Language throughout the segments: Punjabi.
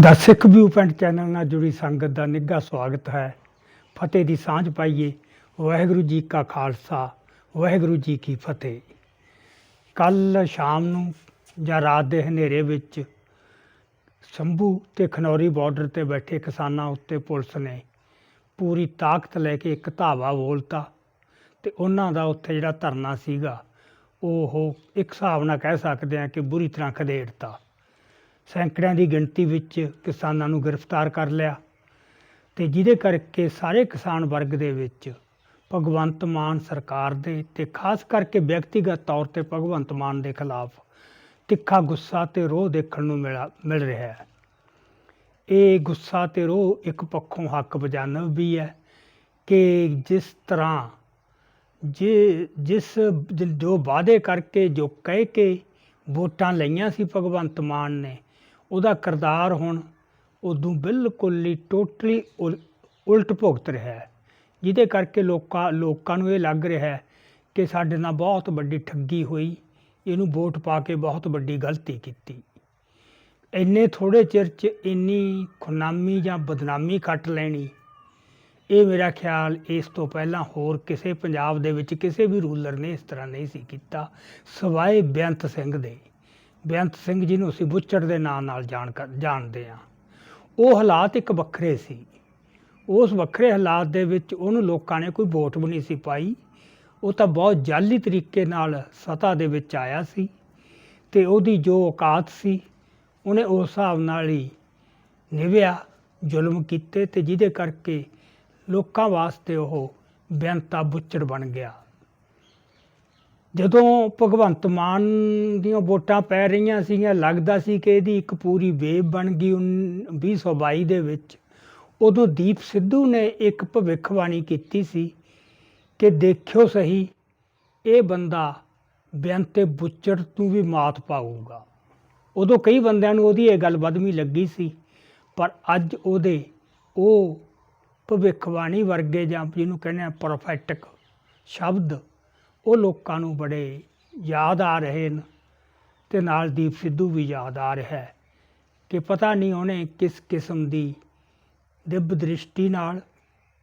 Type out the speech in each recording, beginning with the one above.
ਦਾ ਸਿੱਖ ਵਿਊ ਪੁਆਇੰਟ ਚੈਨਲ ਨਾਲ ਜੁੜੀ ਸੰਗਤ ਦਾ ਨਿੱਘਾ ਸਵਾਗਤ ਹੈ। ਫਤਿਹ ਦੀ ਸਾਂਝ ਪਾਈਏ। ਵਾਹਿਗੁਰੂ ਜੀ ਕਾ ਖਾਲਸਾ, ਵਾਹਿਗੁਰੂ ਜੀ ਕੀ ਫਤਿਹ। ਕੱਲ ਸ਼ਾਮ ਨੂੰ ਜਾਂ ਰਾਤ ਦੇ ਹਨੇਰੇ ਵਿੱਚ ਸ਼ੰਭੂ ਤੇ ਖਨੌਰੀ ਬਾਰਡਰ ਤੇ ਬੈਠੇ ਕਿਸਾਨਾਂ ਉੱਤੇ ਪੁਲਿਸ ਨੇ ਪੂਰੀ ਤਾਕਤ ਲੈ ਕੇ ਇੱਕ ਧਾਵਾ ਬੋਲਤਾ ਤੇ ਉਹਨਾਂ ਦਾ ਉੱਥੇ ਜਿਹੜਾ ਧਰਨਾ ਸੀਗਾ, ਉਹ ਇੱਕ ਹਿਸਾਬ ਨਾਲ ਕਹਿ ਸਕਦੇ ਹਾਂ ਕਿ ਬੁਰੀ ਤਰ੍ਹਾਂ ਖਦੇੜਤਾ। ਸੈਂਕੜਿਆਂ ਦੀ ਗਿਣਤੀ ਵਿੱਚ ਕਿਸਾਨਾਂ ਨੂੰ ਗ੍ਰਿਫਤਾਰ ਕਰ ਲਿਆ ਤੇ ਜਿਹਦੇ ਕਰਕੇ ਸਾਰੇ ਕਿਸਾਨ ਵਰਗ ਦੇ ਵਿੱਚ ਭਗਵੰਤ ਮਾਨ ਸਰਕਾਰ ਦੇ ਤੇ ਖਾਸ ਕਰਕੇ ਵਿਅਕਤੀਗਤ ਤੌਰ ਤੇ ਭਗਵੰਤ ਮਾਨ ਦੇ ਖਿਲਾਫ ਤਿੱਖਾ ਗੁੱਸਾ ਤੇ ਰੋਹ ਦੇਖਣ ਨੂੰ ਮਿਲਾ, ਮਿਲ ਰਿਹਾ ਹੈ। ਇਹ ਗੁੱਸਾ ਤੇ ਰੋਹ ਇੱਕ ਪੱਖੋਂ ਹੱਕ ਬਜਾਨਬ ਵੀ ਹੈ ਕਿ ਜਿਸ ਤਰ੍ਹਾਂ ਜੇ, ਜਿਸ ਜੋ ਵਾਅਦੇ ਕਰਕੇ, ਜੋ ਕਹਿ ਕੇ ਵੋਟਾਂ ਲਈਆਂ ਸੀ ਭਗਵੰਤ ਮਾਨ ਨੇ, ਉਹਦਾ ਕਿਰਦਾਰ ਹੁਣ ਉਦੋਂ ਬਿਲਕੁਲ ਹੀ ਟੋਟਲੀ ਉਲਟ ਭੁਗਤ ਰਿਹਾ ਹੈ। ਜਿਹਦੇ ਕਰਕੇ ਲੋਕਾਂ ਲੋਕਾਂ ਨੂੰ ਇਹ ਲੱਗ ਰਿਹਾ ਹੈ ਕਿ ਸਾਡੇ ਨਾਲ ਬਹੁਤ ਵੱਡੀ ਠੱਗੀ ਹੋਈ। ਇਹਨੂੰ ਵੋਟ ਪਾ ਕੇ ਬਹੁਤ ਵੱਡੀ ਗਲਤੀ ਕੀਤੀ। ਇੰਨੇ ਥੋੜੇ ਚਿਰ 'ਚ ਇੰਨੀ ਖੁਨਾਮੀ ਜਾਂ ਬਦਨਾਮੀ ਕੱਟ ਲੈਣੀ। ਇਹ ਮੇਰਾ ਖਿਆਲ ਇਸ ਤੋਂ ਪਹਿਲਾਂ ਹੋਰ ਕਿਸੇ ਪੰਜਾਬ ਦੇ ਵਿੱਚ ਕਿਸੇ ਵੀ ਰੂਲਰ ਨੇ ਇਸ ਤਰ੍ਹਾਂ ਨਹੀਂ ਸੀ ਕੀਤਾ। ਸਵਾਏ ਬੇਅੰਤ ਸਿੰਘ ਦੇ। ਬੇਅੰਤ ਸਿੰਘ ਜੀ ਨੂੰ ਅਸੀਂ ਬੁੱਚੜ ਦੇ ਨਾਂ ਨਾਲ ਜਾਣ ਕਰ- ਜਾਣਦੇ ਹਾਂ। ਉਹ ਹਾਲਾਤ ਇੱਕ ਵੱਖਰੇ ਸੀ। ਉਸ ਵੱਖਰੇ ਹਾਲਾਤ ਦੇ ਵਿੱਚ ਉਹਨੂੰ ਲੋਕਾਂ ਨੇ ਕੋਈ ਵੋਟ ਵੀ ਨਹੀਂ ਸੀ ਪਾਈ। ਉਹ ਤਾਂ ਬਹੁਤ ਜਾਲੀ ਤਰੀਕੇ ਨਾਲ ਸਤਾ ਦੇ ਵਿੱਚ ਆਇਆ ਸੀ ਤੇ ਉਹਦੀ ਜੋ ਔਕਾਤ ਸੀ, ਉਹਨੇ ਉਸ ਹਿਸਾਬ ਨਾਲ ਹੀ ਨਿਭਿਆ, ਜ਼ੁਲਮ ਕੀਤੇ ਤੇ ਜਿਹਦੇ ਕਰਕੇ ਲੋਕਾਂ ਵਾਸਤੇ ਉਹ ਬੇਅੰਤਾ ਬੁੱਚੜ ਬਣ ਗਿਆ। ਜਦੋਂ ਭਗਵੰਤ ਮਾਨ ਦੀਆਂ ਵੋਟਾਂ ਪੈ ਰਹੀਆਂ ਸੀਗੀਆਂ, ਲੱਗਦਾ ਸੀ ਕਿ ਇਹਦੀ ਇੱਕ ਪੂਰੀ ਵੇਵ ਬਣ ਗਈ ਉਨ- 2022 ਦੇ ਵਿੱਚ, ਉਦੋਂ ਦੀਪ ਸਿੱਧੂ ਨੇ ਇੱਕ ਭਵਿੱਖਬਾਣੀ ਕੀਤੀ ਸੀ ਕਿ ਦੇਖਿਓ ਸਹੀ, ਇਹ ਬੰਦਾ ਬੇਅੰਤੇ ਬੁੱਚੜ ਨੂੰ ਵੀ ਮਾਤ ਪਾਊਗਾ। ਉਦੋਂ ਕਈ ਬੰਦਿਆਂ ਨੂੰ ਉਹਦੀ ਇਹ ਗੱਲ ਬਦਮੀ ਲੱਗੀ ਸੀ, ਪਰ ਅੱਜ ਉਹਦੇ ਉਹ ਭਵਿੱਖਬਾਣੀ ਵਰਗੇ ਜਾਂ ਜਿਹਨੂੰ ਕਹਿੰਦੇ ਆ ਪ੍ਰੋਫੈਟਿਕ ਸ਼ਬਦ ਉਹ ਲੋਕਾਂ ਨੂੰ ਬੜੇ ਯਾਦ ਆ ਰਹੇ ਨੇ ਤੇ ਨਾਲ ਦੀਪ ਸਿੱਧੂ ਵੀ ਯਾਦ ਆ ਰਿਹਾ ਹੈ ਕਿ ਪਤਾ ਨਹੀਂ ਉਹਨੇ ਕਿਸ ਕਿਸਮ ਦੀ ਦਿਵ ਦ੍ਰਿਸ਼ਟੀ ਨਾਲ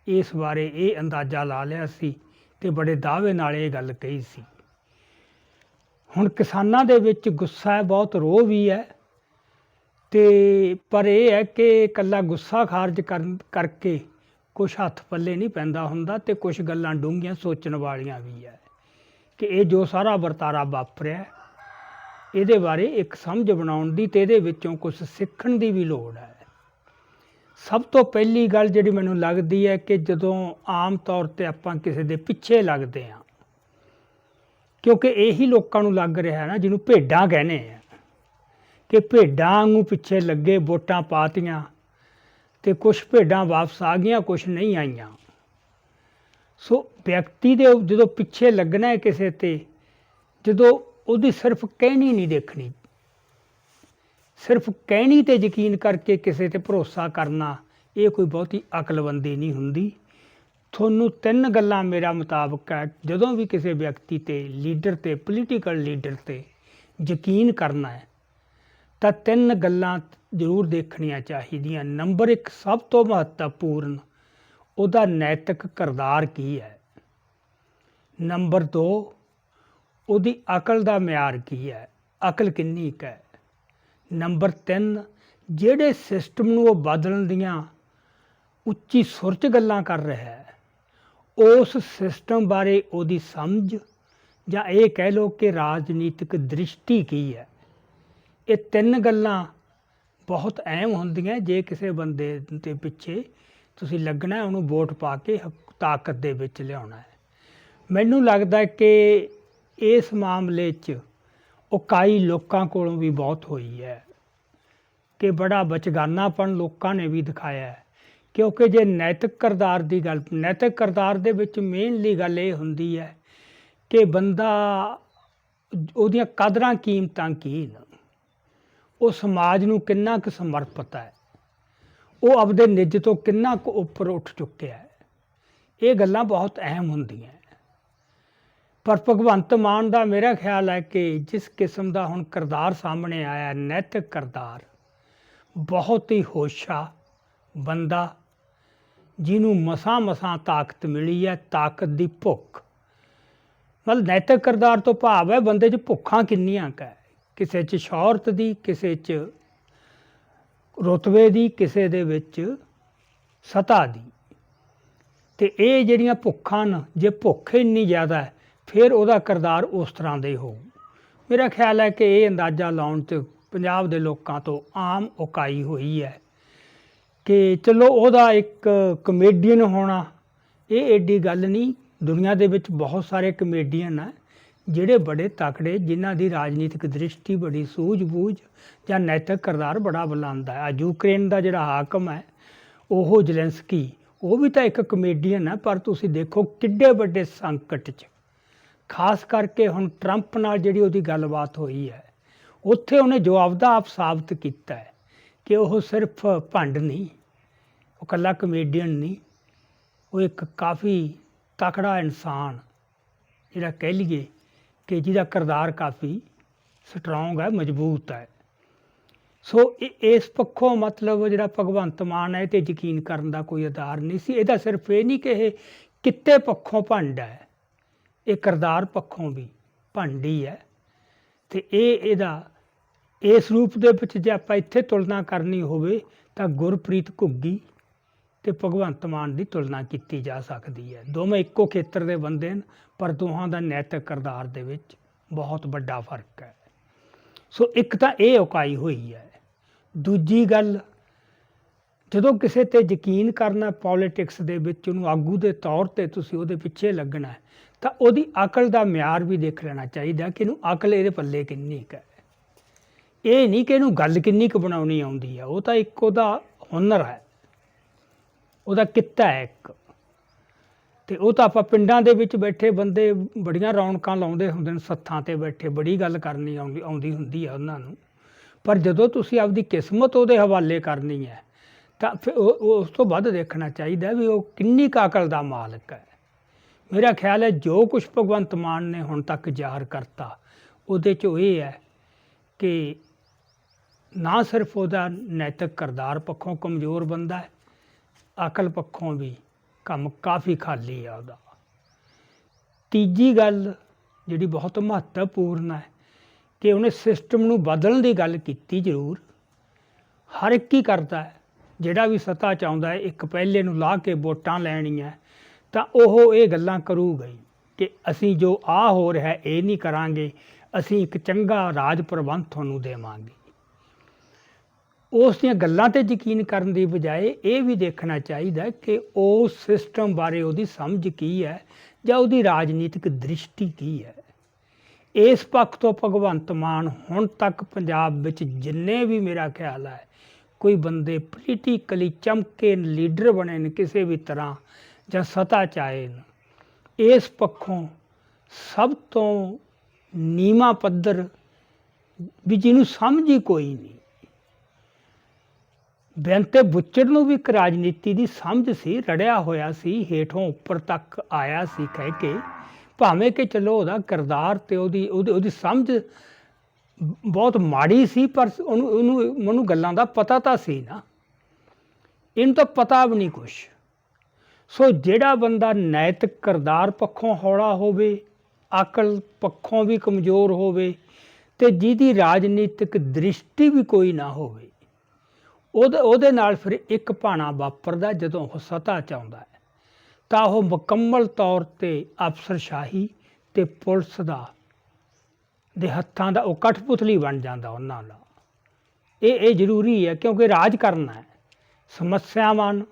ਇਸ ਬਾਰੇ ਇਹ ਅੰਦਾਜ਼ਾ ਲਾ ਲਿਆ ਸੀ ਤੇ ਬੜੇ ਦਾਅਵੇ ਨਾਲ ਇਹ ਗੱਲ ਕਹੀ ਸੀ। ਹੁਣ ਕਿਸਾਨਾਂ ਦੇ ਵਿੱਚ ਗੁੱਸਾ ਹੈ, ਬਹੁਤ ਰੋਹ ਵੀ ਹੈ। ਤੇ ਪਰ ਇਹ ਹੈ ਕਿ ਇਕੱਲਾ ਗੁੱਸਾ ਖਾਰਜ ਕਰਨ ਕਰਕੇ ਕੁਝ ਹੱਥ ਪੱਲੇ ਨਹੀਂ ਪੈਂਦਾ ਹੁੰਦਾ ਤੇ ਕੁਝ ਗੱਲਾਂ ਡੂੰਘੀਆਂ ਸੋਚਣ ਵਾਲੀਆਂ ਵੀ ਹੈ ਕਿ ਇਹ ਜੋ ਸਾਰਾ ਵਰਤਾਰਾ ਵਾਪਰਿਆ ਇਹਦੇ ਬਾਰੇ ਇੱਕ ਸਮਝ ਬਣਾਉਣ ਦੀ ਤੇ ਇਹਦੇ ਵਿੱਚੋਂ ਕੁਝ ਸਿੱਖਣ ਦੀ ਵੀ ਲੋੜ ਹੈ। ਸਭ ਤੋਂ ਪਹਿਲੀ ਗੱਲ ਜਿਹੜੀ ਮੈਨੂੰ ਲੱਗਦੀ ਹੈ ਕਿ ਜਦੋਂ ਆਮ ਤੌਰ ਤੇ ਆਪਾਂ ਕਿਸੇ ਦੇ ਪਿੱਛੇ ਲੱਗਦੇ ਹਾਂ, ਕਿਉਂਕਿ ਇਹੀ ਲੋਕਾਂ ਨੂੰ ਲੱਗ ਰਿਹਾ ਹੈ ਨਾ, ਜਿਹਨੂੰ ਭੇਡਾਂ ਕਹਿੰਦੇ ਆ, ਕਿ ਭੇਡਾਂ ਨੂੰ ਪਿੱਛੇ ਲੱਗੇ, ਵੋਟਾਂ ਪਾਤੀਆਂ ਤੇ ਕੁਝ ਭੇਡਾਂ ਵਾਪਸ ਆ ਗਈਆਂ ਕੁਝ ਨਹੀਂ ਆਈਆਂ। ਸੋ ਵਿਅਕਤੀ ਦੇ ਜਦੋਂ ਪਿੱਛੇ ਲੱਗਣਾ ਹੈ ਕਿਸੇ ਤੇ, ਜਦੋਂ ਉਹਦੀ ਸਿਰਫ ਕਹਿਣੀ ਨਹੀਂ ਦੇਖਣੀ ਸਿਰਫ ਕਹਿਣੀ ਤੇ ਯਕੀਨ ਕਰਕੇ ਕਿਸੇ ਤੇ ਭਰੋਸਾ ਕਰਨਾ, ਇਹ ਕੋਈ ਬਹੁਤੀ ਅਕਲਬੰਦੀ ਨਹੀਂ ਹੁੰਦੀ। ਤੁਹਾਨੂੰ ਤਿੰਨ ਗੱਲਾਂ ਮੇਰਾ ਮੁਤਾਬਕ ਹੈ। ਜਦੋਂ ਵੀ ਕਿਸੇ ਵਿਅਕਤੀ ਤੇ, ਲੀਡਰ ਤੇ ਪੋਲੀਟੀਕਲ ਲੀਡਰ ਤੇ ਯਕੀਨ ਕਰਨਾ ਹੈ, ਤਾਂ ਤਿੰਨ ਗੱਲਾਂ ਜ਼ਰੂਰ ਦੇਖਣੀਆਂ ਚਾਹੀਦੀਆਂ। ਨੰਬਰ 1 ਸਭ ਤੋਂ ਮਹੱਤਵਪੂਰਨ, ਉਹਦਾ ਨੈਤਿਕ ਕਿਰਦਾਰ ਕੀ ਹੈ? ਨੰਬਰ 2 ਉਹਦੀ ਅਕਲ ਦਾ ਮਿਆਰ ਕੀ ਹੈ? ਅਕਲ ਕਿੰਨੀ ਕੁ ਹੈ? ਨੰਬਰ 3 ਜਿਹੜੇ ਸਿਸਟਮ ਨੂੰ ਉਹ ਬਦਲਣ ਦੀਆਂ ਉੱਚੀ ਸੁਰ 'ਚ ਗੱਲਾਂ ਕਰ ਰਿਹਾ ਹੈ, ਉਸ ਸਿਸਟਮ ਬਾਰੇ ਉਹਦੀ ਸਮਝ ਜਾਂ ਇਹ ਕਹਿ ਲਓ ਕਿ ਰਾਜਨੀਤਿਕ ਦ੍ਰਿਸ਼ਟੀ ਕੀ ਹੈ, ਇਹ ਤਿੰਨ ਗੱਲਾਂ ਬਹੁਤ ਅਹਿਮ ਹੁੰਦੀਆਂ ਜੇ ਕਿਸੇ ਬੰਦੇ ਦੇ ਪਿੱਛੇ ਤੁਸੀਂ ਲੱਗਣਾ, ਉਹਨੂੰ ਵੋਟ ਪਾ ਕੇ ਹਕ- ਤਾਕਤ ਦੇ ਵਿੱਚ ਲਿਆਉਣਾ ਹੈ। ਮੈਨੂੰ ਲੱਗਦਾ ਕਿ ਇਸ ਮਾਮਲੇ 'ਚ ਉਕਾਈ ਲੋਕਾਂ ਕੋਲੋਂ ਵੀ ਬਹੁਤ ਹੋਈ ਹੈ। ਕਿ ਬੜਾ ਬਚਗਾਨਾਪਣ ਲੋਕਾਂ ਨੇ ਵੀ ਦਿਖਾਇਆ ਹੈ। ਕਿਉਂਕਿ ਜੇ ਨੈਤਿਕ ਕਿਰਦਾਰ ਦੀ ਗੱਲ, ਨੈਤਿਕ ਕਿਰਦਾਰ ਦੇ ਵਿੱਚ ਮੇਨਲੀ ਗੱਲ ਇਹ ਹੁੰਦੀ ਹੈ ਕਿ ਬੰਦਾ ਉਹਦੀਆਂ ਕਦਰਾਂ ਕੀਮਤਾਂ ਕੀ ਨੇ? ਉਹ ਸਮਾਜ ਨੂੰ ਕਿੰਨਾ ਕੁ ਸਮਰਪਿਤ ਹੈ? ਉਹ ਆਪਦੇ ਨਿੱਜ ਤੋਂ ਕਿੰਨਾ ਕੁ ਉੱਪਰ ਉੱਠ ਚੁੱਕਿਆ ਹੈ? ਇਹ ਗੱਲਾਂ ਬਹੁਤ ਅਹਿਮ ਹੁੰਦੀਆਂ ਪਰ ਭਗਵੰਤ ਮਾਨ ਦਾ ਮੇਰਾ ਖਿਆਲ ਹੈ ਕਿ ਜਿਸ ਕਿਸਮ ਦਾ ਹੁਣ ਕਰਦਾਰ ਸਾਹਮਣੇ ਆਇਆ ਨੈਤਿਕ ਕਰਦਾਰ ਬਹੁਤ ਹੀ ਹੋਸ਼ਾ ਬੰਦਾ, ਜਿਹਨੂੰ ਮਸਾਂ ਮਸਾਂ ਤਾਕਤ ਮਿਲੀ ਹੈ, ਤਾਕਤ ਦੀ ਭੁੱਖ। ਮਤਲਬ ਨੈਤਿਕ ਕਰਦਾਰ ਤੋਂ ਭਾਵ ਹੈ ਬੰਦੇ 'ਚ ਭੁੱਖਾਂ ਕਿੰਨੀਆਂ ਕੁ ਹੈ? ਕਿਸੇ 'ਚ ਸ਼ੌਹਰਤ ਦੀ, ਕਿਸੇ 'ਚ ਰੁਤਬੇ ਦੀ, ਕਿਸੇ ਦੇ ਵਿੱਚ ਸਤਾ ਦੀ। ਤੇ ਇਹ ਜਿਹੜੀਆਂ ਭੁੱਖਾਂ ਨੇ ਜੇ ਭੁੱਖ ਇੰਨੀ ਜ਼ਿਆਦਾ ਹੈ, ਫਿਰ ਉਹਦਾ ਕਰਦਾਰ ਉਸ ਤਰ੍ਹਾਂ ਦਾ ਹੀ ਹੋਊ। ਮੇਰਾ ਖਿਆਲ ਹੈ ਕਿ ਇਹ ਅੰਦਾਜ਼ਾ ਲਾਉਣ 'ਚ ਪੰਜਾਬ ਦੇ ਲੋਕਾਂ ਤੋਂ ਆਮ ਉਕਾਈ ਹੋਈ ਹੈ ਕਿ ਚਲੋ ਉਹਦਾ ਇੱਕ ਕਮੇਡੀਅਨ ਹੋਣਾ, ਇਹ ਏਡੀ ਗੱਲ ਨਹੀਂ, ਦੁਨੀਆ ਦੇ ਵਿੱਚ ਬਹੁਤ ਸਾਰੇ ਕਮੇਡੀਅਨ ਆ, ਜਿਹੜੇ ਬੜੇ ਤਕੜੇ, ਜਿਨ੍ਹਾਂ ਦੀ ਰਾਜਨੀਤਿਕ ਦ੍ਰਿਸ਼ਟੀ ਬੜੀ ਸੂਝ-ਬੂਝ ਜਾਂ ਨੈਤਿਕ ਕਿਰਦਾਰ ਬੜਾ ਬੁਲੰਦ ਹੈ ਆ ਯੂਕਰੇਨ ਦਾ ਜਿਹੜਾ ਹਾਕਮ ਹੈ, ਉਹ ਜ਼ੈਲੈਂਸਕੀ ਉਹ ਵੀ ਤਾਂ ਇੱਕ ਕਮੇਡੀਅਨ ਹੈ ਪਰ ਤੁਸੀਂ ਦੇਖੋ ਕਿੱਡੇ ਵੱਡੇ ਸੰਕਟ 'ਚ। ਖਾਸ ਕਰਕੇ ਹੁਣ ਟਰੰਪ ਨਾਲ ਜਿਹੜੀ ਉਹਦੀ ਗੱਲਬਾਤ ਹੋਈ ਹੈ ਉੱਥੇ ਉਹਨੇ ਜਵਾਬਦਾ ਆਪ ਸਾਬਤ ਕੀਤਾ ਹੈ ਕਿ ਉਹ ਸਿਰਫ ਭੰਡ ਨਹੀਂ, ਉਹ ਕੱਲਾ ਕਮੇਡੀਅਨ ਨਹੀਂ, ਉਹ ਇੱਕ ਕਾਫੀ ਤਕੜਾ ਇਨਸਾਨ ਜਿਹੜਾ ਕਹਿ ਲਈਏ ਕਿ ਜਿਹਦਾ ਕਿਰਦਾਰ ਕਾਫੀ ਸਟਰੋਂਗ ਹੈ, ਮਜ਼ਬੂਤ ਹੈ। ਸੋ ਇਹ- ਇਸ ਪੱਖੋਂ ਮਤਲਬ ਜਿਹੜਾ ਭਗਵੰਤ ਮਾਨ ਹੈ, ਇਹ ਤੇ ਯਕੀਨ ਕਰਨ ਦਾ ਕੋਈ ਆਧਾਰ ਨਹੀਂ ਸੀ। ਇਹਦਾ ਸਿਰਫ ਇਹ ਨਹੀਂ ਕਿ ਇਹ ਕਿੱਤੇ ਪੱਖੋਂ ਭੰਡ ਹੈ, ਇਹ ਕਿਰਦਾਰ ਪੱਖੋਂ ਵੀ ਭੰਡ ਹੀ ਹੈ। ਤੇ ਇਹ ਇਹਦਾ ਇਸ ਰੂਪ ਦੇ ਵਿੱਚ ਜੇ ਆਪਾਂ ਇੱਥੇ ਤੁਲਨਾ ਕਰਨੀ ਹੋਵੇ ਤਾਂ ਗੁਰਪ੍ਰੀਤ ਘੁੱਗੀ ਤੇ ਭਗਵੰਤ ਮਾਨ ਦੀ ਤੁਲਨਾ ਕੀਤੀ ਜਾ ਸਕਦੀ ਹੈ। ਦੋਵੇਂ ਇੱਕੋ ਖੇਤਰ ਦੇ ਬੰਦੇ ਹਨ, ਪਰ ਦੋਹਾਂ ਦਾ ਨੈਤਿਕ ਕਿਰਦਾਰ ਦੇ ਵਿੱਚ ਬਹੁਤ ਵੱਡਾ ਫ਼ਰਕ ਹੈ। ਸੋ ਇੱਕ ਤਾਂ ਇਹ ਉਕਾਈ ਹੋਈ ਹੈ। ਦੂਜੀ ਗੱਲ, ਜਦੋਂ ਕਿਸੇ ਤੇ ਯਕੀਨ ਕਰਨਾ ਪੋਲਿਟਿਕਸ ਦੇ ਵਿੱਚ ਉਹਨੂੰ ਆਗੂ ਦੇ ਤੌਰ ਤੇ ਤੁਸੀਂ ਉਹਦੇ ਪਿੱਛੇ ਲੱਗਣਾ ਤਾਂ ਉਹਦੀ ਅਕਲ ਦਾ ਮਿਆਰ ਵੀ ਦੇਖ ਲੈਣਾ ਚਾਹੀਦਾ ਕਿ ਇਹਨੂੰ ਅਕਲ ਇਹਦੇ ਪੱਲੇ ਕਿੰਨੀ ਕੁ ਹੈ। ਇਹ ਨਹੀਂ ਕਿ ਇਹਨੂੰ ਗੱਲ ਕਿੰਨੀ ਕੁ ਬਣਾਉਣੀ ਆਉਂਦੀ ਹੈ ਉਹ ਤਾਂ ਇੱਕ ਉਹਦਾ ਹੁਨਰ ਹੈ। ਉਹਦਾ ਕਿੱਤਾ ਹੈ ਇੱਕ। ਤੇ ਉਹ ਤਾਂ ਆਪਾਂ ਪਿੰਡਾਂ ਦੇ ਵਿੱਚ ਬੈਠੇ ਬੰਦੇ ਬੜੀਆਂ ਰੌਣਕਾਂ ਲਾਉਂਦੇ ਹੁੰਦੇ ਨੇ, ਸੱਥਾਂ ਤੇ ਬੈਠੇ ਬੜੀ ਗੱਲ ਕਰਨੀ ਆਉਂਦੀ ਆਉਂਦੀ ਹੁੰਦੀ ਹੈ ਉਹਨਾਂ ਨੂੰ। ਪਰ ਜਦੋਂ ਤੁਸੀਂ ਆਪਦੀ ਕਿਸਮਤ ਉਹਦੇ ਹਵਾਲੇ ਕਰਨੀ ਹੈ, ਤਾਂ ਫਿਰ ਉਹ- ਉਸ ਤੋਂ ਵੱਧ ਦੇਖਣਾ ਚਾਹੀਦਾ ਵੀ ਉਹ ਕਿੰਨੀ ਕਾਕਲ ਦਾ ਮਾਲਕ ਹੈ। ਮੇਰਾ ਖਿਆਲ ਹੈ ਜੋ ਕੁਝ ਭਗਵੰਤ ਮਾਨ ਨੇ ਹੁਣ ਤੱਕ ਜ਼ਾਹਰ ਕਰਤਾ, ਉਹਦੇ 'ਚ ਇਹ ਹੈ ਕਿ ਨਾ ਸਿਰਫ ਉਹਦਾ ਨੈਤਿਕ ਕਿਰਦਾਰ ਪੱਖੋਂ ਕਮਜ਼ੋਰ ਬੰਦਾ ਹੈ, ਅਕਲ ਪੱਖੋਂ ਵੀ ਕੰਮ ਕਾਫੀ ਖਾਲੀ ਆ ਉਹਦਾ। ਤੀਜੀ ਗੱਲ ਜਿਹੜੀ ਬਹੁਤ ਮਹੱਤਵਪੂਰਨ ਹੈ ਕਿ ਉਹਨੇ ਸਿਸਟਮ ਨੂੰ ਬਦਲਣ ਦੀ ਗੱਲ ਕੀਤੀ ਜ਼ਰੂਰ। ਹਰ ਇੱਕ ਹੀ ਕਰਦਾ ਹੈ, ਜਿਹੜਾ ਵੀ ਸੱਤਾ ਚਾਹੁੰਦਾ ਹੈ, ਇੱਕ ਪਹਿਲੇ ਨੂੰ ਲਾ ਕੇ ਵੋਟਾਂ ਲੈਣੀਆਂ, ਤਾਂ ਉਹ ਇਹ ਗੱਲਾਂ ਕਰੂਗਾ ਹੀ ਕਿ ਅਸੀਂ ਜੋ ਆ ਹੋ ਰਿਹਾ, ਇਹ ਨਹੀਂ ਕਰਾਂਗੇ, ਅਸੀਂ ਇੱਕ ਚੰਗਾ ਰਾਜ ਪ੍ਰਬੰਧ ਤੁਹਾਨੂੰ ਦੇਵਾਂਗੇ। ਉਸ ਦੀਆਂ ਗੱਲਾਂ ਤੇ ਯਕੀਨ ਕਰਨ ਦੀ ਬਜਾਏ ਇਹ ਵੀ ਦੇਖਣਾ ਚਾਹੀਦਾ ਕਿ ਉਹ ਸਿਸਟਮ ਬਾਰੇ ਉਹਦੀ ਸਮਝ ਕੀ ਹੈ ਜਾਂ ਉਹਦੀ ਰਾਜਨੀਤਿਕ ਦ੍ਰਿਸ਼ਟੀ ਕੀ ਹੈ। ਇਸ ਪੱਖ ਤੋਂ ਭਗਵੰਤ ਮਾਨ ਹੁਣ ਤੱਕ ਪੰਜਾਬ ਵਿੱਚ ਜਿੰਨੇ ਵੀ ਮੇਰਾ ਖਿਆਲ ਹੈ, ਕੋਈ ਬੰਦੇ ਪੋਲੀਟੀਕਲੀ ਚਮਕੇ ਲੀਡਰ ਬਣੇ ਨੇ ਕਿਸੇ ਵੀ ਤਰ੍ਹਾਂ ਜਾਂ ਸਤਾ ਚਾਏ ਨੇ, ਇਸ ਪੱਖੋਂ ਸਭ ਤੋਂ ਨੀਮਾ ਪੱਧਰ ਵੀ ਜਿਹਨੂੰ ਸਮਝ ਹੀ ਕੋਈ ਨਹੀਂ। ਬੇਨਤੇ ਬੁੱਚੜ ਨੂੰ ਵੀ ਇੱਕ ਰਾਜਨੀਤੀ ਦੀ ਸਮਝ ਸੀ, ਰੜਿਆ ਹੋਇਆ ਸੀ, ਹੇਠੋਂ ਉੱਪਰ ਤੱਕ ਆਇਆ ਸੀ ਕਹਿ ਕੇ। ਭਾਵੇਂ ਕਿ ਚਲੋ ਉਹਦਾ ਕਿਰਦਾਰ ਤੇ ਉਹਦੀ ਉਹਦੀ ਉਹਦੀ ਸਮਝ ਬਹੁਤ ਮਾੜੀ ਸੀ, ਪਰ ਉਹਨੂੰ ਉਹਨੂੰ ਉਹਨੂੰ ਗੱਲਾਂ ਦਾ ਪਤਾ ਤਾਂ ਸੀ ਨਾ। ਇਹਨੂੰ ਤਾਂ ਪਤਾ ਵੀ ਨਹੀਂ ਕੁਛ। ਸੋ ਜਿਹੜਾ ਬੰਦਾ ਨੈਤਿਕ ਕਿਰਦਾਰ ਪੱਖੋਂ ਹੌਲਾ ਹੋਵੇ, ਅਕਲ ਪੱਖੋਂ ਵੀ ਕਮਜ਼ੋਰ ਹੋਵੇ, ਤੇ ਜਿਹਦੀ ਰਾਜਨੀਤਿਕ ਦ੍ਰਿਸ਼ਟੀ ਵੀ ਕੋਈ ਨਾ ਹੋਵੇ ਉਹਦੇ ਉਹਦੇ ਨਾਲ ਫਿਰ ਇੱਕ ਭਾਣਾ ਵਾਪਰਦਾ ਜਦੋਂ ਉਹ ਸਤਾ ਚਾਹੁੰਦਾ ਹੈ। ਤਾਂ ਉਹ ਮੁਕੰਮਲ ਤੌਰ ਤੇ ਅਫਸਰਸ਼ਾਹੀ ਤੇ ਪੁਲਿਸ ਦਾ ਦੇ ਹੱਥਾਂ ਦਾ ਉਹ ਕਠਪੁਤਲੀ ਬਣ ਜਾਂਦਾ ਉਹਨਾਂ ਦਾ। ਇਹ ਇਹ ਜ਼ਰੂਰੀ ਹੈ ਕਿਉਂਕਿ ਰਾਜ ਕਰਨਾ ਹੈ। ਸਮੱਸਿਆਵਾਂ ਨੂੰ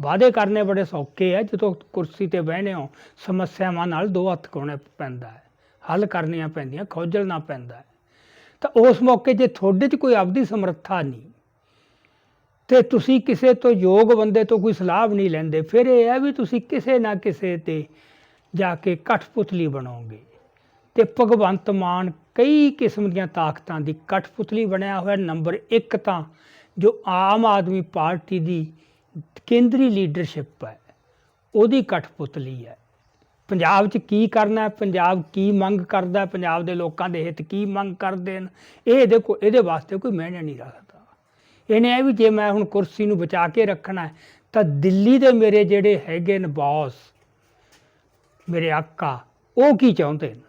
ਵਾਅਦੇ ਕਰਨੇ ਬੜੇ ਸੌਖੇ ਹੈ। ਜਦੋਂ ਕੁਰਸੀ ਤੇ ਬਹਿਣੇ ਹੋ, ਸਮੱਸਿਆਵਾਂ ਨਾਲ ਦੋ ਹੱਥ ਕੋਣੇ ਪੈਂਦਾ ਹੈ। ਹੱਲ ਕਰਨੀਆਂ ਪੈਂਦੀਆਂ, ਖੋਜਲਣਾ ਪੈਂਦਾ ਹੈ। ਤਾਂ ਉਸ ਮੌਕੇ ਜੇ ਤੁਹਾਡੇ 'ਚ ਕੋਈ ਆਪਦੀ ਸਮਰੱਥਾ ਨਹੀਂ। ਤੇ ਤੁਸੀਂ ਕਿਸੇ ਤੋਂ ਯੋਗ ਬੰਦੇ ਤੋਂ ਕੋਈ ਸਲਾਹ ਵੀ ਨਹੀਂ ਲੈਂਦੇ। ਫਿਰ ਇਹ ਹੈ ਵੀ ਤੁਸੀਂ ਕਿਸੇ ਨਾ ਕਿਸੇ ਤੇ ਜਾ ਕੇ ਕਠਪੁਤਲੀ ਬਣੋਗੇ। ਤੇ ਭਗਵੰਤ ਮਾਨ ਕਈ ਕਿਸਮ ਦੀਆਂ ਤਾਕਤਾਂ ਦੀ ਕਠਪੁਤਲੀ ਬਣਿਆ ਹੋਇਆ। ਨੰਬਰ 1 ਤਾਂ ਜੋ ਆਮ ਆਦਮੀ ਪਾਰਟੀ ਦੀ ਕੇਂਦਰੀ ਲੀਡਰਸ਼ਿਪ ਹੈ, ਉਹਦੀ ਕਠਪੁਤਲੀ ਹੈ। ਪੰਜਾਬ 'ਚ ਕੀ ਕਰਨਾ ਹੈ? ਪੰਜਾਬ ਕੀ ਮੰਗ ਕਰਦਾ ਪੰਜਾਬ ਦੇ ਲੋਕਾਂ ਦੇ ਹਿੱਤ ਕੀ ਮੰਗ ਕਰਦੇ ਨੇ ਇਹ ਇਹਦੇ ਕੋ ਇਹਦੇ ਵਾਸਤੇ ਕੋਈ ਮਾਇਨੇ ਨਹੀਂ ਰੱਖਦਾ। ਇਹਨੇ ਇਹ ਵੀ ਜੇ ਮੈਂ ਹੁਣ ਕੁਰਸੀ ਨੂੰ ਬਚਾ ਕੇ ਰੱਖਣਾ ਤਾਂ ਦਿੱਲੀ ਦੇ ਮੇਰੇ ਜਿਹੜੇ ਹੈਗੇ ਨੇ ਬੌਸ ਮੇਰੇ ਆਕਾ, ਉਹ ਕੀ ਚਾਹੁੰਦੇ ਨੇ?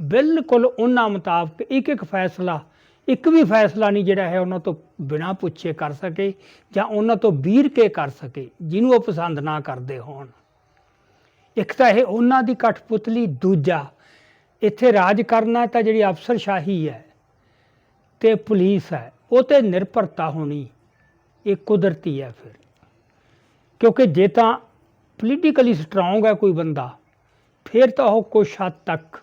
ਬਿਲਕੁਲ ਉਹਨਾਂ ਮੁਤਾਬਕ ਇੱਕ ਇੱਕ ਫੈਸਲਾ, ਇੱਕ ਵੀ ਫੈਸਲਾ ਨਹੀਂ ਜਿਹੜਾ ਹੈ ਉਹਨਾਂ ਤੋਂ ਬਿਨਾਂ ਪੁੱਛੇ ਕਰ ਸਕੇ ਜਾਂ ਉਹਨਾਂ ਤੋਂ ਵੀਰ ਕੇ ਕਰ ਸਕੇ, ਜਿਹਨੂੰ ਉਹ ਪਸੰਦ ਨਾ ਕਰਦੇ ਹੋਣ। ਇੱਕ ਤਾਂ ਇਹ ਉਹਨਾਂ ਦੀ ਕਠਪੁਤਲੀ, ਦੂਜਾ ਇੱਥੇ ਰਾਜ ਕਰਨਾ ਤਾਂ ਜਿਹੜੀ ਅਫਸਰਸ਼ਾਹੀ ਹੈ ਤੇ ਪੁਲਿਸ ਹੈ। ਉਹ ਤੇ ਨਿਰਭਰਤਾ ਹੋਣੀ ਇਹ ਕੁਦਰਤੀ ਹੈ ਫਿਰ। ਕਿਉਂਕਿ ਜੇ ਤਾਂ ਪੋਲੀਟੀਕਲੀ ਸਟਰੋਂਗ ਹੈ ਕੋਈ ਬੰਦਾ, ਫਿਰ ਤਾਂ ਉਹ ਕੁਛ ਹੱਦ ਤੱਕ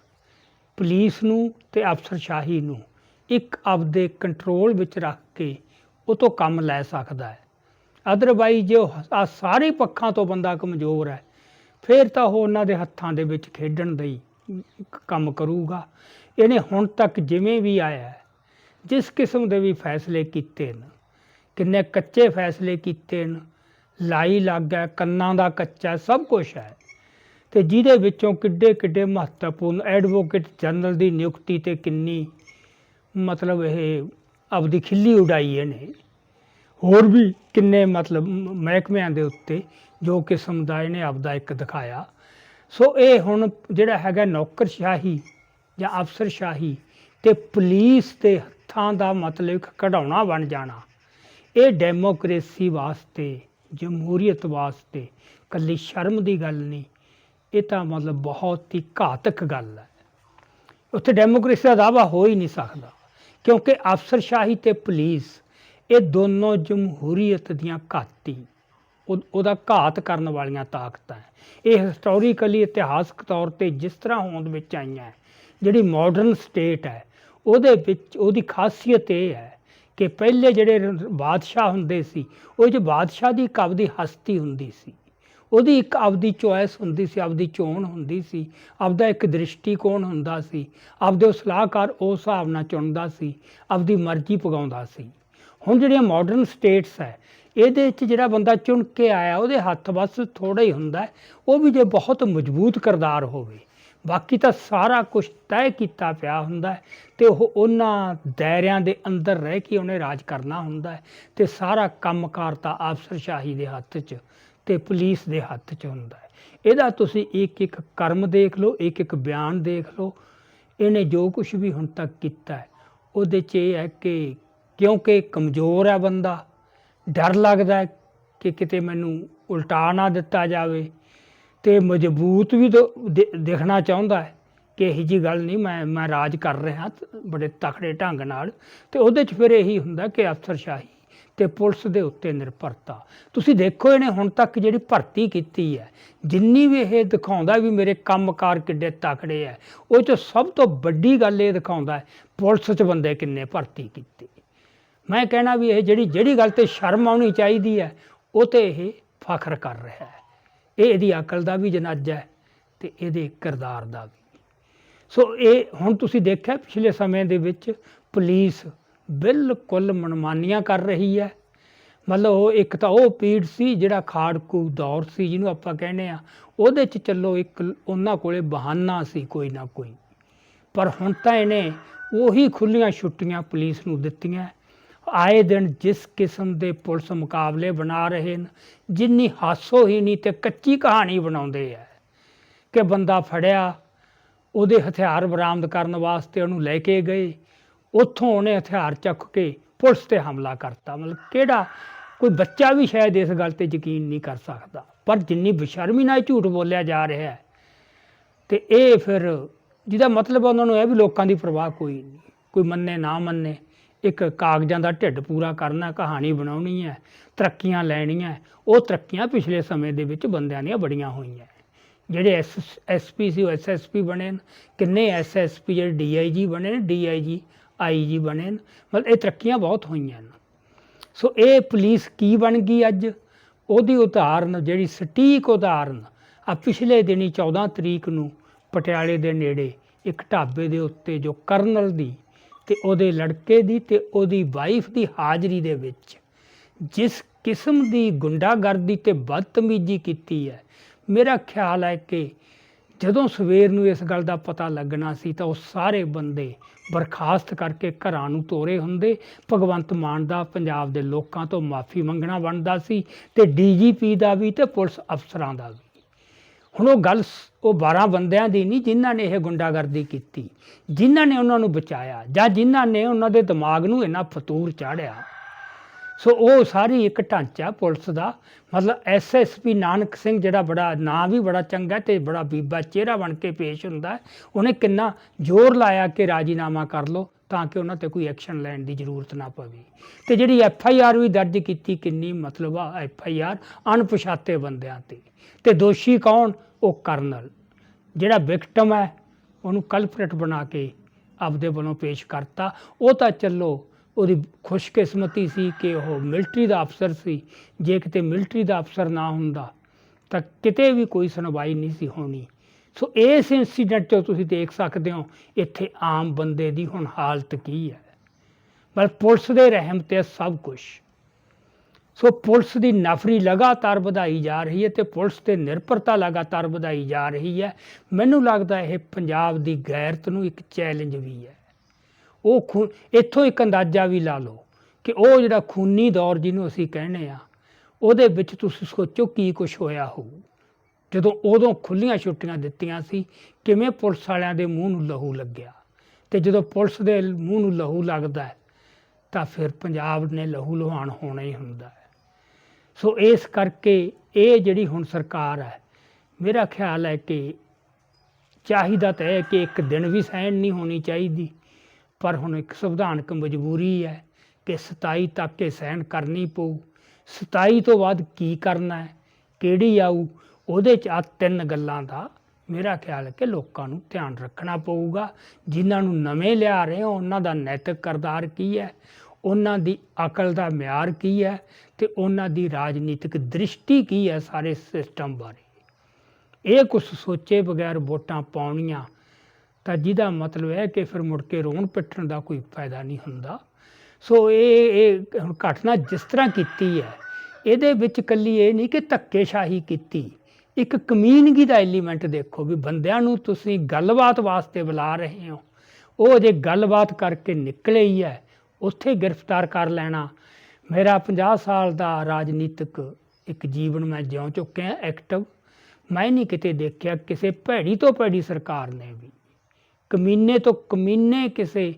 ਪੁਲਿਸ ਨੂੰ ਤੇ ਅਫਸਰਸ਼ਾਹੀ ਨੂੰ ਇੱਕ ਆਪਦੇ ਕੰਟਰੋਲ ਵਿੱਚ ਰੱਖ ਕੇ ਉਹ ਤੋਂ ਕੰਮ ਲੈ ਸਕਦਾ ਹੈ। ਅਦਰਵਾਈਜ਼ ਜੇ ਆ ਸਾਰੇ ਪੱਖਾਂ ਤੋਂ ਬੰਦਾ ਕਮਜ਼ੋਰ ਹੈ, ਫਿਰ ਤਾਂ ਉਹ ਉਹਨਾਂ ਦੇ ਹੱਥਾਂ ਦੇ ਵਿੱਚ ਖੇਡਣ ਦਾ ਹੀ ਕੰਮ ਕਰੂਗਾ। ਇਹਨੇ ਹੁਣ ਤੱਕ ਜਿਵੇਂ ਵੀ ਆਇਆ ਜਿਸ ਕਿਸਮ ਦੇ ਵੀ ਫੈਸਲੇ ਕੀਤੇ ਨੇ, ਕਿੰਨੇ ਕੱਚੇ ਫੈਸਲੇ ਕੀਤੇ ਨੇ, ਲਾਈ ਲੱਗ ਹੈ, ਕੰਨਾਂ ਦਾ ਕੱਚਾ, ਸਭ ਕੁਝ ਹੈ। ਤੇ ਜਿਹਦੇ ਵਿੱਚੋਂ ਕਿੱਡੇ ਕਿੱਡੇ ਮਹੱਤਵਪੂਰਨ ਐਡਵੋਕੇਟ ਜਨਰਲ ਦੀ ਨਿਯੁਕਤੀ ਤੇ ਕਿੰਨੀ ਮਤਲਬ ਇਹ ਆਪਦੀ ਖਿੱਲੀ ਉਡਾਈ ਇਹਨੇ। ਹੋਰ ਵੀ ਕਿੰਨੇ ਮਤਲਬ ਮਹਿਕਮਿਆਂ ਦੇ ਉੱਤੇ ਜੋ ਕਿਸਮ ਦਾ ਇਹਨੇ ਆਪਦਾ ਇੱਕ ਦਿਖਾਇਆ। ਸੋ ਇਹ ਹੁਣ ਜਿਹੜਾ ਹੈਗਾ ਨੌਕਰਸ਼ਾਹੀ ਜਾਂ ਅਫਸਰਸ਼ਾਹੀ ਤੇ ਪੁਲਿਸ ਦੇ ਹੱਥਾਂ ਦਾ ਮਤਲਬ ਇੱਕ ਕਢਾਉਣਾ ਬਣ ਜਾਣਾ। ਇਹ ਡੈਮੋਕ੍ਰੇਸੀ ਵਾਸਤੇ, ਜਮਹੂਰੀਅਤ ਵਾਸਤੇ ਕੱਲੀ ਸ਼ਰਮ ਦੀ ਗੱਲ ਨਹੀਂ, ਇਹ ਤਾਂ ਮਤਲਬ ਬਹੁਤ ਹੀ ਘਾਤਕ ਗੱਲ ਹੈ। ਉੱਥੇ ਡੈਮੋਕ੍ਰੇਸੀ ਦਾ ਦਾਅਵਾ ਹੋ ਹੀ ਨਹੀਂ ਸਕਦਾ, ਕਿਉਂਕਿ ਅਫਸਰਸ਼ਾਹੀ ਤੇ ਪੁਲਿਸ ਇਹ ਦੋਨੋਂ ਜਮਹੂਰੀਅਤ ਦੀਆਂ ਘਾਤੀ, ਉਹ- ਉਹਦਾ ਘਾਤ ਕਰਨ ਵਾਲੀਆਂ ਤਾਕਤਾਂ ਇਹ ਹਿਸਟੋਰੀਕਲੀ ਇਤਿਹਾਸਕ ਤੌਰ ਤੇ ਜਿਸ ਤਰ੍ਹਾਂ ਹੋਂਦ ਵਿੱਚ ਆਈਆਂ ਜਿਹੜੀ ਮਾਡਰਨ ਸਟੇਟ ਹੈ ਉਹਦੇ ਵਿੱਚ, ਉਹਦੀ ਖਾਸੀਅਤ ਇਹ ਹੈ ਕਿ ਪਹਿਲੇ ਜਿਹੜੇ ਬਾਦਸ਼ਾਹ ਹੁੰਦੇ ਸੀ, ਉਹ 'ਚ ਬਾਦਸ਼ਾਹ ਦੀ ਇੱਕ ਆਪਦੀ ਹਸਤੀ ਹੁੰਦੀ ਸੀ, ਉਹਦੀ ਇੱਕ ਆਪਦੀ ਚੋਇਸ ਹੁੰਦੀ ਸੀ, ਆਪਦੀ ਚੋਣ ਹੁੰਦੀ ਸੀ, ਆਪਦਾ ਇੱਕ ਦ੍ਰਿਸ਼ਟੀਕੋਣ ਹੁੰਦਾ ਸੀ, ਆਪਦੇ ਉਹ ਸਲਾਹਕਾਰ ਉਸ ਹਿਸਾਬ ਨਾਲ ਚੁਣਦਾ ਸੀ, ਆਪਦੀ ਮਰਜ਼ੀ ਪਗਾਉਂਦਾ ਸੀ। ਹੁਣ ਜਿਹੜੀਆਂ ਮਾਡਰਨ ਸਟੇਟਸ ਹੈ, ਇਹਦੇ ਵਿੱਚ ਜਿਹੜਾ ਬੰਦਾ ਚੁਣ ਕੇ ਆਇਆ, ਉਹਦੇ ਹੱਥ ਬਸ ਥੋੜਾ ਹੀ ਹੁੰਦਾ, ਉਹ ਵੀ ਜੇ ਬਹੁਤ ਮਜ਼ਬੂਤ ਕਿਰਦਾਰ ਹੋਵੇ ਬਾਕੀ ਤਾਂ ਸਾਰਾ ਕੁਝ ਤੈਅ ਕੀਤਾ ਪਿਆ ਹੁੰਦਾ ਹੈ ਤੇ ਉਹ ਉਹਨਾਂ ਦਾਇਰਿਆਂ ਦੇ ਅੰਦਰ ਰਹਿ ਕੇ ਉਹਨੇ ਰਾਜ ਕਰਨਾ ਹੁੰਦਾ ਹੈ ਤੇ ਸਾਰਾ ਕੰਮਕਾਰ ਤਾਂ ਅਫਸਰਸ਼ਾਹੀ ਦੇ ਹੱਥ 'ਚ ਤੇ ਪੁਲਿਸ ਦੇ ਹੱਥ 'ਚ ਹੁੰਦਾ ਇਹਦਾ ਤੁਸੀਂ ਇੱਕ ਇੱਕ ਕਰਮ ਦੇਖ ਲਓ, ਇੱਕ ਇੱਕ ਬਿਆਨ ਦੇਖ ਲਓ। ਇਹਨੇ ਜੋ ਕੁਝ ਵੀ ਹੁਣ ਤੱਕ ਕੀਤਾ ਹੈ, ਉਹਦੇ 'ਚ ਇਹ ਹੈ ਕਿ ਕਿਉਂਕਿ ਕਮਜ਼ੋਰ ਹੈ ਬੰਦਾ, ਡਰ ਲੱਗਦਾ ਕਿ ਕਿਤੇ ਮੈਨੂੰ ਉਲਟਾ ਨਾ ਦਿੱਤਾ ਜਾਵੇ। ਤੇ ਮਜ਼ਬੂਤ ਵੀ ਦੋ- ਦਿ- ਦਿਖਣਾ ਚਾਹੁੰਦਾ ਹੈ ਕਿ ਇਹੀ ਜੀ ਗੱਲ ਨਹੀਂ ਮੈਂ ਮੈਂ ਰਾਜ ਕਰ ਰਿਹਾ ਬੜੇ ਤਖੜੇ ਢੰਗ ਨਾਲ। ਤੇ ਉਹਦੇ 'ਚ ਫਿਰ ਇਹੀ ਹੁੰਦਾ ਕਿ ਅਫਸਰਸ਼ਾਹੀ ਤੇ ਪੁਲਿਸ ਦੇ ਉੱਤੇ ਨਿਰਭਰਤਾ। ਤੁਸੀਂ ਦੇਖੋ ਇਹਨੇ ਹੁਣ ਤੱਕ ਜਿਹੜੀ ਭਰਤੀ ਕੀਤੀ ਹੈ, ਜਿੰਨੀ ਵੀ ਇਹ ਦਿਖਾਉਂਦਾ ਵੀ ਮੇਰੇ ਕੰਮਕਾਰ ਕਿੱਡੇ ਤਕੜੇ ਹੈ, ਉਹ 'ਚ ਸਭ ਤੋਂ ਵੱਡੀ ਗੱਲ ਇਹ ਦਿਖਾਉਂਦਾ ਹੈ, ਪੁਲਿਸ 'ਚ ਬੰਦੇ ਕਿੰਨੇ ਭਰਤੀ ਕੀਤੇ। ਮੈਂ ਕਹਿਣਾ ਵੀ ਇਹ ਜਿਹੜੀ ਜਿਹੜੀ ਗੱਲ ਤੇ ਸ਼ਰਮ ਆਉਣੀ ਚਾਹੀਦੀ ਹੈ, ਉਹ ਤੇ ਇਹ ਫਖਰ ਕਰ ਰਿਹਾ ਹੈ। ਇਹ ਇਹਦੀ ਅਕਲ ਦਾ ਵੀ ਜਨਾਜ਼ਾ ਹੈ ਤੇ ਇਹਦੇ ਕਿਰਦਾਰ ਦਾ ਵੀ। ਸੋ ਇਹ ਹੁਣ ਤੁਸੀਂ ਦੇਖਿਆ ਪਿਛਲੇ ਸਮੇਂ ਦੇ ਵਿੱਚ ਪੁਲਿਸ ਬਿਲਕੁਲ ਮਨਮਾਨੀਆਂ ਕਰ ਰਹੀ ਹੈ। ਮਤਲਬ ਉਹ ਇੱਕ ਤਾਂ ਉਹ ਪੀੜ ਸੀ ਜਿਹੜਾ ਖਾੜਕੂ ਦੌਰ ਸੀ ਜਿਹਨੂੰ ਆਪਾਂ ਕਹਿੰਦੇ ਆ ਉਹਦੇ 'ਚ ਚੱਲੋ ਇੱਕ ਉਹਨਾਂ ਕੋਲੇ ਬਹਾਨਾ ਸੀ ਕੋਈ ਨਾ ਕੋਈ। ਪਰ ਹੁਣ ਤਾਂ ਇਹਨੇ ਉਹੀ ਖੁੱਲੀਆਂ ਛੁੱਟੀਆਂ ਪੁਲਿਸ ਨੂੰ ਦਿੱਤੀਆਂ। ਆਏ ਦਿਨ ਜਿਸ ਕਿਸਮ ਦੇ ਪੁਲਿਸ ਮੁਕਾਬਲੇ ਬਣਾ ਰਹੇ ਨੇ, ਜਿੰਨੀ ਹਾਸੋ ਹੀ ਨਹੀਂ ਤੇ ਕੱਚੀ ਕਹਾਣੀ ਬਣਾਉਂਦੇ ਆ, ਕਿ ਬੰਦਾ ਫੜਿਆ, ਉਹਦੇ ਹਥਿਆਰ ਬਰਾਮਦ ਕਰਨ ਵਾਸਤੇ ਉਹਨੂੰ ਲੈ ਕੇ ਗਏ, ਉੱਥੋਂ ਉਹਨੇ ਹਥਿਆਰ ਚੱਕ ਕੇ ਪੁਲਿਸ ਤੇ ਹਮਲਾ ਕਰਤਾ। ਮਤਲਬ ਕਿਹੜਾ, ਕੋਈ ਬੱਚਾ ਵੀ ਸ਼ਾਇਦ ਇਸ ਗੱਲ ਤੇ ਯਕੀਨ ਨਹੀਂ ਕਰ ਸਕਦਾ। ਪਰ ਜਿੰਨੀ ਬੇਸ਼ਰਮੀ ਨਾਲ ਝੂਠ ਬੋਲਿਆ ਜਾ ਰਿਹਾ ਹੈ, ਤੇ ਇਹ ਫਿਰ, ਜਿਹਦਾ ਮਤਲਬ ਉਹਨਾਂ ਨੂੰ ਇਹ ਵੀ ਲੋਕਾਂ ਦੀ ਪਰਵਾਹ ਕੋਈ ਨਹੀਂ, ਕੋਈ ਮੰਨੇ ਨਾ ਮੰਨੇ। ਇੱਕ ਕਾਗਜ਼ਾਂ ਦਾ ਢਿੱਡ ਪੂਰਾ ਕਰਨਾ, ਕਹਾਣੀ ਬਣਾਉਣੀ ਹੈ, ਤਰੱਕੀਆਂ ਲੈਣੀਆਂ, ਉਹ ਤਰੱਕੀਆਂ ਪਿਛਲੇ ਸਮੇਂ ਦੇ ਵਿੱਚ ਬੰਦਿਆਂ ਦੀਆਂ ਬੜੀਆਂ ਹੋਈਆਂ। ਜਿਹੜੇ ਐਸ ਐਸਪੀ ਸੀ, ਉਹ ਐਸਐਸਪੀ ਬਣੇ ਨੇ। ਕਿੰਨੇ ਐਸਐਸਪੀ ਜਿਹੜੇ ਡੀਆਈਜੀ ਬਣੇ ਨੇ ਡੀਆਈਜੀ ਆਈਜੀ ਬਣੇ ਮਤਲਬ ਇਹ ਤਰੱਕੀਆਂ ਬਹੁਤ ਹੋਈਆਂ ਨੇ। ਸੋ ਇਹ ਪੁਲਿਸ ਕੀ ਬਣ ਗਈ ਅੱਜ? ਉਹਦੀ ਉਦਾਹਰਨ, ਜਿਹੜੀ ਸਟੀਕ ਉਦਾਹਰਨ ਆ ਪਿਛਲੇ ਦਿਨੀ 14 ਤਰੀਕ ਨੂੰ ਪਟਿਆਲੇ ਦੇ ਨੇੜੇ ਇੱਕ ਢਾਬੇ ਦੇ ਉੱਤੇ ਜੋ ਕਰਨਲ ਦੀ ਤੇ ਉਹਦੇ ਲੜਕੇ ਦੀ ਤੇ ਉਹਦੀ ਵਾਈਫ ਦੀ ਹਾਜ਼ਰੀ ਦੇ ਵਿੱਚ ਜਿਸ ਕਿਸਮ ਦੀ ਗੁੰਡਾਗਰਦੀ ਤੇ ਬਦਤਮੀਜ਼ੀ ਕੀਤੀ ਹੈ, ਮੇਰਾ ਖਿਆਲ ਹੈ ਕਿ ਜਦੋਂ ਸਵੇਰ ਨੂੰ ਇਸ ਗੱਲ ਦਾ ਪਤਾ ਲੱਗਣਾ ਸੀ ਤਾਂ ਉਹ ਸਾਰੇ ਬੰਦੇ ਬਰਖਾਸਤ ਕਰਕੇ ਘਰਾਂ ਨੂੰ ਤੋਰੇ ਹੁੰਦੇ। ਭਗਵੰਤ ਮਾਨ ਦਾ ਪੰਜਾਬ ਦੇ ਲੋਕਾਂ ਤੋਂ ਮਾਫੀ ਮੰਗਣਾ ਬਣਦਾ ਸੀ ਤੇ ਡੀਜੀਪੀ ਦਾ ਵੀ ਤੇ ਪੁਲਿਸ ਅਫਸਰਾਂ ਦਾ ਵੀ। ਹੁਣ ਉਹ ਗੱਲ ਸ- ਉਹ 12 ਬੰਦਿਆਂ ਦੀ ਨਹੀਂ ਜਿਨ੍ਹਾਂ ਨੇ ਇਹ ਗੁੰਡਾਗਰਦੀ ਕੀਤੀ, ਜਿਨ੍ਹਾਂ ਨੇ ਉਹਨਾਂ ਨੂੰ ਬਚਾਇਆ, ਜਾਂ ਜਿਨ੍ਹਾਂ ਨੇ ਉਹਨਾਂ ਦੇ ਦਿਮਾਗ ਨੂੰ ਇੰਨਾ ਫਤੂਰ ਚਾੜਿਆ। ਸੋ ਉਹ ਸਾਰੀ ਇੱਕ ਢਾਂਚਾ ਪੁਲਿਸ ਦਾ। ਮਤਲਬ ਐਸਐਸਪੀ ਨਾਨਕ ਸਿੰਘ ਜਿਹੜਾ ਬੜਾ, ਨਾਂ ਵੀ ਬੜਾ ਚੰਗਾ ਤੇ ਬੜਾ ਬੀਬਾ, ਚਿਹਰਾ ਬਣ ਕੇ ਪੇਸ਼ ਹੁੰਦਾ ਉਹਨੇ ਕਿੰਨਾ ਜ਼ੋਰ ਲਾਇਆ ਕਿ ਰਾਜੀਨਾਮਾ ਕਰ ਲਓ ਤਾਂ ਕਿ ਉਹਨਾਂ ਤੇ ਕੋਈ ਐਕਸ਼ਨ ਲੈਣ ਦੀ ਜ਼ਰੂਰਤ ਨਾ ਪਵੇ। ਤੇ ਜਿਹੜੀ ਐਫ ਆਈ ਆਰ ਵੀ ਦਰਜ ਕੀਤੀ ਕਿੰਨੀ ਮਤਲਬ ਆ ਐਫ ਆਈ ਆਰ ਅਣਪਛਾਤੇ ਬੰਦਿਆਂ ਤੇ। ਤੇ ਦੋਸ਼ੀ ਕੌਣ? ਉਹ ਕਰਨਲ। ਜਿਹੜਾ ਵਿਕਟਮ ਹੈ, ਉਹਨੂੰ ਕਲਪਰੇਟ ਬਣਾ ਕੇ ਆਪਦੇ ਵੱਲੋਂ ਪੇਸ਼ ਕਰਤਾ। ਉਹ ਤਾਂ ਚੱਲੋ, ਉਹਦੀ ਖੁਸ਼ਕਿਸਮਤੀ ਸੀ ਕਿ ਉਹ ਮਿਲਟਰੀ ਦਾ ਅਫਸਰ ਸੀ। ਜੇ ਕਿਤੇ ਮਿਲਟਰੀ ਦਾ ਅਫਸਰ ਨਾ ਹੁੰਦਾ, ਤਾਂ ਕਿਤੇ ਵੀ ਕੋਈ ਸੁਣਵਾਈ ਨਹੀਂ ਸੀ ਹੋਣੀ। ਸੋ ਇਸ ਇਨਸੀਡੈਂਟ 'ਚੋਂ ਤੁਸੀਂ ਦੇਖ ਸਕਦੇ ਹੋ, ਇੱਥੇ ਆਮ ਬੰਦੇ ਦੀ ਹੁਣ ਹਾਲਤ ਕੀ ਹੈ। ਪਰ ਪੁਲਿਸ ਦੇ ਰਹਿਮ ਤੇ ਸਭ ਕੁਝ ਸੋ ਪੁਲਿਸ ਦੀ ਨਫਰੀ ਲਗਾਤਾਰ ਵਧਾਈ ਜਾ ਰਹੀ ਹੈ ਤੇ ਪੁਲਿਸ ਤੇ ਨਿਰਭਰਤਾ ਲਗਾਤਾਰ ਵਧਾਈ ਜਾ ਰਹੀ ਹੈ। ਮੈਨੂੰ ਲੱਗਦਾ ਇਹ ਪੰਜਾਬ ਦੀ ਗੈਰਤ ਨੂੰ ਇੱਕ ਚੈਲੰਜ ਵੀ ਹੈ। ਉਹ ਖੂ, ਇੱਥੋਂ ਇੱਕ ਅੰਦਾਜ਼ਾ ਵੀ ਲਾ ਲਓ ਕਿ ਉਹ ਜਿਹੜਾ ਖੂਨੀ ਦੌਰ ਜਿਹਨੂੰ ਅਸੀਂ ਕਹਿੰਦੇ ਆ ਉਹਦੇ ਵਿੱਚ ਤੁਸੀਂ ਸੋਚੋ ਕੀ ਕੁਝ ਹੋਇਆ ਹੋਊ। ਜਦੋਂ ਉਦੋਂ ਖੁੱਲੀਆਂ ਛੁੱਟੀਆਂ ਦਿੱਤੀਆਂ ਸੀ, ਕਿਵੇਂ ਪੁਲਿਸ ਵਾਲਿਆਂ ਦੇ ਮੂੰਹ ਨੂੰ ਲਹੂ ਲੱਗਿਆ। ਤੇ ਜਦੋਂ ਪੁਲਿਸ ਦੇ ਮੂੰਹ ਨੂੰ ਲਹੂ ਲੱਗਦਾ ਤਾਂ ਫਿਰ ਪੰਜਾਬ ਨੇ ਲਹੂ ਲੁਹਾਨ ਹੋਣਾ ਹੀ ਹੁੰਦਾ ਸੋ ਇਸ ਕਰਕੇ ਇਹ ਜਿਹੜੀ ਹੁਣ ਸਰਕਾਰ ਹੈ, ਮੇਰਾ ਖਿਆਲ ਹੈ ਕਿ ਚਾਹੀਦਾ ਤਾਂ ਹੈ ਕਿ ਇੱਕ ਦਿਨ ਵੀ ਸਹਿਣ ਨਹੀਂ ਹੋਣੀ ਚਾਹੀਦੀ, ਪਰ ਹੁਣ ਇੱਕ ਸੰਵਿਧਾਨਕ ਮਜਬੂਰੀ ਹੈ ਕਿ 27 ਤੱਕ ਇਹ ਸਹਿਣ ਕਰਨੀ ਪਊ। 27 ਤੋਂ ਬਾਅਦ ਕੀ ਕਰਨਾ ਹੈ, ਕਿਹੜੀ ਆਊ, ਉਹਦੇ ਚ ਆ ਤਿੰਨ ਗੱਲਾਂ ਦਾ ਮੇਰਾ ਖਿਆਲ ਹੈ ਕਿ ਲੋਕਾਂ ਨੂੰ ਧਿਆਨ ਰੱਖਣਾ ਪਊਗਾ। ਜਿਨ੍ਹਾਂ ਨੂੰ ਨਵੇਂ ਲਿਆ ਰਹੇ ਹੋ, ਉਹਨਾਂ ਦਾ ਨੈਤਿਕ ਕਰਦਾਰ ਕੀ ਹੈ? ਉਹਨਾਂ ਦੀ ਅਕਲ ਦਾ ਮਿਆਰ ਕੀ ਹੈ ਤੇ ਉਹਨਾਂ ਦੀ ਰਾਜਨੀਤਿਕ ਦ੍ਰਿਸ਼ਟੀ ਕੀ ਹੈ ਸਾਰੇ ਸਿਸਟਮ ਬਾਰੇ। ਇਹ ਕੁਝ ਸੋਚੇ ਬਗੈਰ ਵੋਟਾਂ ਪਾਉਣੀਆਂ ਤਾਂ ਜਿਹਦਾ ਮਤਲਬ ਹੈ ਕਿ ਫਿਰ ਮੁੜ ਕੇ ਰੋਣ ਪਿੱਟਣ ਦਾ ਕੋਈ ਫਾਇਦਾ ਨਹੀਂ ਹੁੰਦਾ। ਸੋ ਇਹ ਇਹ ਹੁਣ ਘਟਨਾ ਜਿਸ ਤਰ੍ਹਾਂ ਕੀਤੀ ਹੈ, ਇਹਦੇ ਵਿੱਚ ਕੱਲੀ ਇਹ ਨਹੀਂ ਕਿ ਧੱਕੇਸ਼ਾਹੀ ਕੀਤੀ, ਇੱਕ ਕਮੀਨਗੀ ਦਾ ਐਲੀਮੈਂਟ ਦੇਖੋ ਵੀ ਬੰਦਿਆਂ ਨੂੰ ਤੁਸੀਂ ਗੱਲਬਾਤ ਵਾਸਤੇ ਬੁਲਾ ਰਹੇ ਹੋ। ਉਹ ਜੇ ਗੱਲਬਾਤ ਕਰਕੇ ਨਿਕਲੇ ਹੀ ਹੈ। ਉੱਥੇ ਗ੍ਰਿਫਤਾਰ ਕਰ ਲੈਣਾ। ਮੇਰਾ 50 ਸਾਲ ਦਾ ਰਾਜਨੀਤਿਕ ਇੱਕ ਜੀਵਨ ਮੈਂ ਜਿਉਂ ਚੁੱਕਿਆ ਐਕਟਿਵ ਮੈਂ ਨਹੀਂ ਕਿਤੇ ਦੇਖਿਆ ਕਿਸੇ ਭੈੜੀ ਤੋਂ ਭੈੜੀ ਸਰਕਾਰ ਨੇ ਵੀ। ਕਮੀਨੇ ਤੋਂ ਕਮੀਨੇ ਕਿਸੇ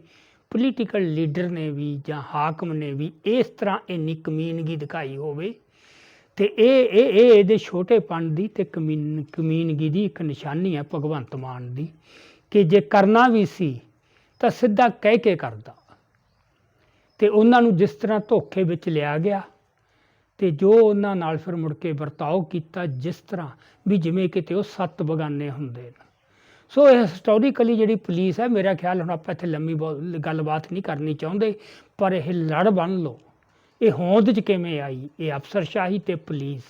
ਪੋਲੀਟੀਕਲ ਲੀਡਰ ਨੇ ਵੀ ਜਾਂ ਹਾਕਮ ਨੇ ਵੀ ਇਸ ਤਰ੍ਹਾਂ ਇੰਨੀ ਕਮੀਨਗੀ ਦਿਖਾਈ ਹੋਵੇ। ਤੇ ਇਹ ਇਹ ਇਹ ਇਹਦੇ ਛੋਟੇਪਣ ਦੀ ਤੇ ਕਮੀਨ, ਕਮੀਨਗੀ ਦੀ ਇੱਕ ਨਿਸ਼ਾਨੀ ਹੈ ਭਗਵੰਤ ਮਾਨ ਦੀ ਕਿ ਜੇ ਕਰਨਾ ਵੀ ਸੀ ਤਾਂ ਸਿੱਧਾ ਕਹਿ ਕੇ ਕਰਦਾ। ਤੇ ਉਹਨਾਂ ਨੂੰ ਜਿਸ ਤਰ੍ਹਾਂ ਧੋਖੇ ਵਿੱਚ ਲਿਆ ਗਿਆ ਤੇ ਜੋ ਉਹਨਾਂ ਨਾਲ ਫਿਰ ਮੁੜ ਕੇ ਵਰਤਾਓ ਕੀਤਾ ਜਿਸ ਤਰ੍ਹਾਂ ਵੀ ਜਿਵੇਂ ਕਿਤੇ ਉਹ ਸੱਤ ਬਗਾਨੇ ਹੁੰਦੇ ਨੇ। ਸੋ ਇਹ ਹਿਸਟੋਰੀਕਲੀ ਜਿਹੜੀ ਪੁਲਿਸ ਹੈ, ਮੇਰਾ ਖਿਆਲ ਹੁਣ ਆਪਾਂ ਇੱਥੇ ਲੰਮੀ ਬਹੁ- ਗੱਲਬਾਤ ਨਹੀਂ ਕਰਨੀ ਚਾਹੁੰਦੇ, ਪਰ ਇਹ ਲੜ ਬਣ ਲਓ। ਇਹ ਹੋਂਦ 'ਚ ਕਿਵੇਂ ਆਈ? ਇਹ ਅਫਸਰਸ਼ਾਹੀ ਤੇ ਪੁਲਿਸ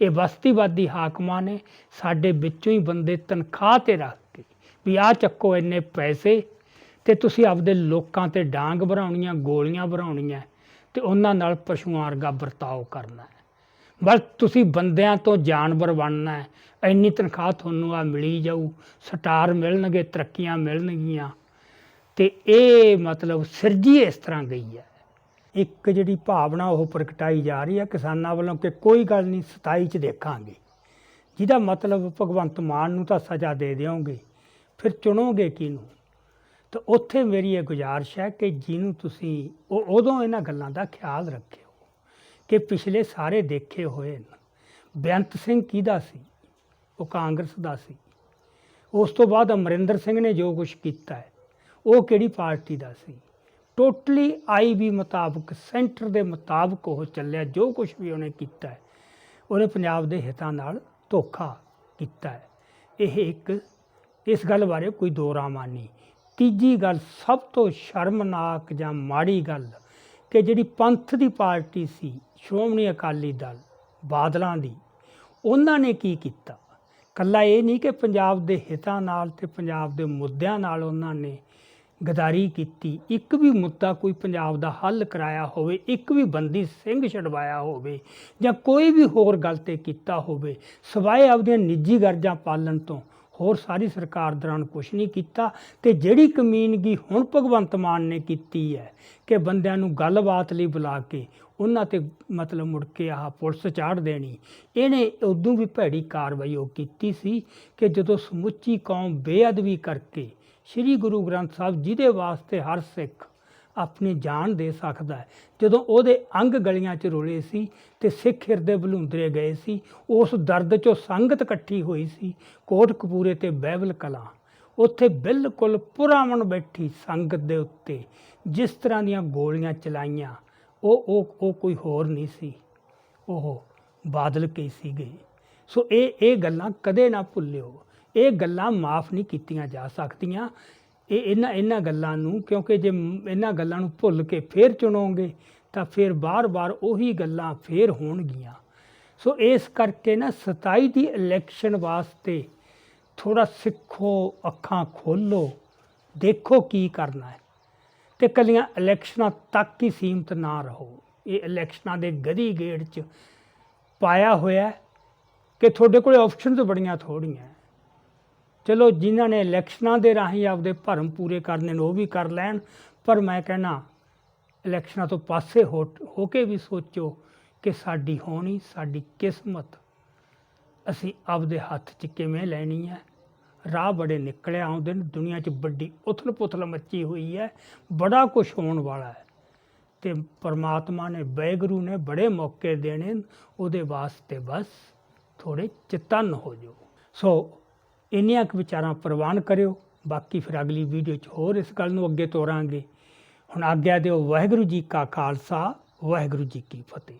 ਇਹ ਬਸਤੀਵਾਦੀ ਹਾਕਮਾਂ ਨੇ ਸਾਡੇ ਵਿੱਚੋਂ ਹੀ ਬੰਦੇ ਤਨਖਾਹ ਤੇ ਰੱਖ ਕੇ ਵੀ ਆਹ ਚੱਕੋ ਇੰਨੇ ਪੈਸੇ ਤੇ ਤੁਸੀਂ ਆਪਦੇ ਲੋਕਾਂ ਤੇ ਡਾਂਗ ਭਰਾਉਣੀਆਂ ਗੋਲੀਆਂ ਭਰਾਉਣੀਆਂ ਤੇ ਉਹਨਾਂ ਨਾਲ ਪਸ਼ੂਆਂ ਵਰਗਾ ਵਰਤਾਓ ਕਰਨਾ ਬਸ ਤੁਸੀਂ ਬੰਦਿਆਂ ਤੋਂ ਜਾਨਵਰ ਬਣਨਾ ਹੈ। ਇੰਨੀ ਤਨਖਾਹ ਤੁਹਾਨੂੰ ਆ ਮਿਲੀ ਜਾਊ, ਸਟਾਰ ਮਿਲਣਗੇ, ਤਰੱਕੀਆਂ ਮਿਲਣਗੀਆਂ। ਤੇ ਇਹ ਮਤਲਬ ਸਿਰਜੀ ਇਸ ਤਰ੍ਹਾਂ ਗਈ ਹੈ। ਇੱਕ ਜਿਹੜੀ ਭਾਵਨਾ ਉਹ ਪ੍ਰਗਟਾਈ ਜਾ ਰਹੀ ਹੈ ਕਿਸਾਨਾਂ ਵੱਲੋਂ ਕਿ ਕੋਈ ਗੱਲ ਨਹੀਂ 27 ਚ ਦੇਖਾਂਗੇ। ਜਿਹਦਾ ਮਤਲਬ ਭਗਵੰਤ ਮਾਨ ਨੂੰ ਤਾਂ ਸਜ਼ਾ ਦੇ ਦਿਓਗੇ, ਫਿਰ ਚੁਣੋਗੇ ਕਿਹਨੂੰ? ਤਾਂ ਉੱਥੇ ਮੇਰੀ ਇਹ ਗੁਜ਼ਾਰਿਸ਼ ਹੈ ਕਿ ਜਿਹਨੂੰ ਤੁਸੀਂ ਉਹ ਉਦੋਂ ਇਹਨਾਂ ਗੱਲਾਂ ਦਾ ਖਿਆਲ ਰੱਖਿਓ ਕਿ ਪਿਛਲੇ ਸਾਰੇ ਦੇਖੇ ਹੋਏ ਨੇ ਬੇਅੰਤ ਸਿੰਘ ਕਿਹਦਾ ਸੀ? ਉਹ ਕਾਂਗਰਸ ਦਾ ਸੀ। ਉਸ ਤੋਂ ਬਾਅਦ ਅਮਰਿੰਦਰ ਸਿੰਘ ਨੇ ਜੋ ਕੁਝ ਕੀਤਾ ਹੈ, ਉਹ ਕਿਹੜੀ ਪਾਰਟੀ ਦਾ ਸੀ? ਟੋਟਲੀ ਆਈਬੀ ਮੁਤਾਬਕ, ਸੈਂਟਰ ਦੇ ਮੁਤਾਬਕ ਉਹ ਚੱਲਿਆ, ਜੋ ਕੁਝ ਵੀ ਉਹਨੇ ਕੀਤਾ ਹੈ, ਉਹਨੇ ਪੰਜਾਬ ਦੇ ਹਿੱਤਾਂ ਨਾਲ ਧੋਖਾ ਕੀਤਾ ਹੈ। ਇਹ ਇੱਕ, ਇਸ ਗੱਲ ਬਾਰੇ ਕੋਈ ਦੋ ਰਾਮਾ ਤੀਜੀ ਗੱਲ ਸਭ ਤੋਂ ਸ਼ਰਮਨਾਕ ਜਾਂ ਮਾੜੀ ਗੱਲ ਕਿ ਜਿਹੜੀ ਪੰਥ ਦੀ ਪਾਰਟੀ ਸੀ, ਸ਼੍ਰੋਮਣੀ ਅਕਾਲੀ ਦਲ ਬਾਦਲਾਂ ਦੀ, ਉਹਨਾਂ ਨੇ ਕੀ ਕੀਤਾ? ਕੱਲਾ ਇਹ ਨਹੀਂ ਕਿ ਪੰਜਾਬ ਦੇ ਹਿੱਤਾਂ ਨਾਲ ਤੇ ਪੰਜਾਬ ਦੇ ਮੁੱਦਿਆਂ ਨਾਲ ਉਹਨਾਂ ਨੇ ਗਦਾਰੀ ਕੀਤੀ। ਇੱਕ ਵੀ ਮੁੱਦਾ ਕੋਈ ਪੰਜਾਬ ਦਾ ਹੱਲ ਕਰਾਇਆ ਹੋਵੇ, ਇੱਕ ਵੀ ਬੰਦੀ ਸਿੰਘ ਛਡਵਾਇਆ ਹੋਵੇ ਜਾਂ ਕੋਈ ਵੀ ਹੋਰ ਗੱਲ ਤੇ ਕੀਤਾ ਹੋਵੇ, ਸਵਾਏ ਆਪਦੀਆਂ ਨਿੱਜੀ ਗਰਜਾਂ ਪਾਲਣ ਤੋਂ ਹੋਰ ਸਾਰੀ ਸਰਕਾਰ ਦੌਰਾਨ ਕੁਝ ਨਹੀਂ ਕੀਤਾ ਤੇ ਜਿਹੜੀ ਕਮੀਨਗੀ ਹੁਣ ਭਗਵੰਤ ਮਾਨ ਨੇ ਕੀਤੀ ਹੈ ਕਿ ਬੰਦਿਆਂ ਨੂੰ ਗੱਲਬਾਤ ਲਈ ਬੁਲਾ ਕੇ ਉਹਨਾਂ ਤੇ ਮਤਲਬ ਮੁੜ ਕੇ ਆਹ ਪੁਲਿਸ ਚਾੜ ਦੇਣੀ, ਇਹਨੇ ਉਦੋਂ ਵੀ ਭੈੜੀ ਕਾਰਵਾਈ ਉਹ ਕੀਤੀ ਸੀ ਕਿ ਜਦੋਂ ਸਮੁੱਚੀ ਕੌਮ ਬੇਅਦਬੀ ਕਰਕੇ ਸ੍ਰੀ ਗੁਰੂ ਗ੍ਰੰਥ ਸਾਹਿਬ ਜਿਹਦੇ ਵਾਸਤੇ ਹਰ ਸਿੱਖ ਆਪਣੀ ਜਾਨ ਦੇ ਸਕਦਾ ਜਦੋਂ ਉਹਦੇ ਅੰਗ ਗਲੀਆਂ 'ਚ ਰੁਲੇ ਸੀ ਤੇ ਸਿੱਖ ਹਿਰਦੇ ਬਲੂੰਦਰੇ ਗਏ ਸੀ। ਉਸ ਦਰਦ 'ਚੋਂ ਸੰਗਤ ਇਕੱਠੀ ਹੋਈ ਸੀ। ਕੋਟ ਕਪੂਰੇ ਤੇ ਬਹਿਬਲ ਕਲਾਂ। ਉੱਥੇ ਬਿਲਕੁਲ ਪੁਰਾਵਣ ਬੈਠੀ ਸੰਗਤ ਦੇ ਉੱਤੇ। ਜਿਸ ਤਰ੍ਹਾਂ ਦੀਆਂ ਗੋਲੀਆਂ ਚਲਾਈਆਂ, ਉਹ ਉਹ ਉਹ ਕੋਈ ਹੋਰ ਨਹੀਂ ਸੀ। ਉਹ ਬਾਦਲ ਕੇ ਸੀਗੇ। ਸੋ ਇਹ ਇਹ ਗੱਲਾਂ ਕਦੇ ਨਾ ਭੁੱਲਿਓ। ਇਹ ਗੱਲਾਂ ਮਾਫ ਨਹੀਂ ਕੀਤੀਆਂ ਜਾ ਸਕਦੀਆਂ। ਇਹ ਇਹਨਾਂ ਇਹਨਾਂ ਗੱਲਾਂ ਨੂੰ ਕਿਉਂਕਿ ਜੇ ਇਹਨਾਂ ਗੱਲਾਂ ਨੂੰ ਭੁੱਲ ਕੇ ਫੇਰ ਚੁਣੋਗੇ ਤਾਂ ਫਿਰ ਬਾਰ-ਬਾਰ ਉਹੀ ਗੱਲਾਂ ਫੇਰ ਹੋਣਗੀਆਂ। ਸੋ ਇਸ ਕਰਕੇ ਨਾ 27 ਦੀ ਇਲੈਕਸ਼ਨ ਵਾਸਤੇ ਥੋੜਾ ਸਿੱਖੋ, ਅੱਖਾਂ ਖੋਲੋ, ਦੇਖੋ ਕੀ ਕਰਨਾ ਹੈ। ਤੇ ਕੱਲੀਆਂ ਇਲੈਕਸ਼ਨਾਂ ਤੱਕ ਹੀ ਸੀਮਤ ਨਾ ਰਹੋ। ਇਹ ਇਲੈਕਸ਼ਨਾਂ ਦੇ ਗਦੀ ਗੇੜ 'ਚ ਪਾਇਆ ਹੋਇਆ ਕਿ ਤੁਹਾਡੇ ਕੋਲੇ ਆਪਸ਼ਨਸ ਬੜੀਆਂ ਥੋੜੀਆਂ ਚਲੋ ਜਿਨ੍ਹਾਂ ਨੇ ਇਲੈਕਸ਼ਨਾਂ ਦੇ ਰਾਹੀਂ ਆਪਦੇ ਭਰਮ ਪੂਰੇ ਕਰਨੇ ਨੇ ਉਹ ਵੀ ਕਰ ਲੈਣ, ਪਰ ਮੈਂ ਕਹਿਣਾ ਇਲੈਕਸ਼ਨਾਂ ਤੋਂ ਪਾਸੇ ਹੋ ਹੋ ਕੇ ਵੀ ਸੋਚੋ ਕਿ ਸਾਡੀ ਹੋਣੀ ਸਾਡੀ ਕਿਸਮਤ ਅਸੀਂ ਆਪਦੇ ਹੱਥ 'ਚ ਕਿਵੇਂ ਲੈਣੀ ਹੈ? ਰਾਹ ਬੜੇ ਨਿਕਲੇ ਆਉਂਦੇ ਨੇ ਦੁਨੀਆ 'ਚ ਵੱਡੀ ਉਥਲ ਪੁਥਲ ਮੱਚੀ ਹੋਈ ਹੈ ਬੜਾ ਕੁਝ ਹੋਣ ਵਾਲਾ ਹੈ। ਤੇ ਪਰਮਾਤਮਾ ਨੇ ਬੈਗਰੂ ਨੇ ਬੜੇ ਮੌਕੇ ਦੇਣੇ ਨੇ, ਉਹਦੇ ਵਾਸਤੇ ਬਸ ਥੋੜੇ ਚਿਤਨ ਹੋ ਜਾਓ। ਸੋ ਇੰਨੀਆਂ ਕੁ ਵਿਚਾਰਾਂ ਪ੍ਰਵਾਨ ਕਰਿਓ। ਬਾਕੀ ਫਿਰ ਅਗਲੀ ਵੀਡੀਓ 'ਚ ਹੋਰ ਇਸ ਗੱਲ ਨੂੰ ਅੱਗੇ ਤੋਰਾਂਗੇ। ਹੁਣ ਆਗਿਆ ਦਿਓ ਵਾਹਿਗੁਰੂ ਜੀ ਕਾ ਖਾਲਸਾ ਵਾਹਿਗੁਰੂ ਜੀ ਕੀ ਫਤਿਹ।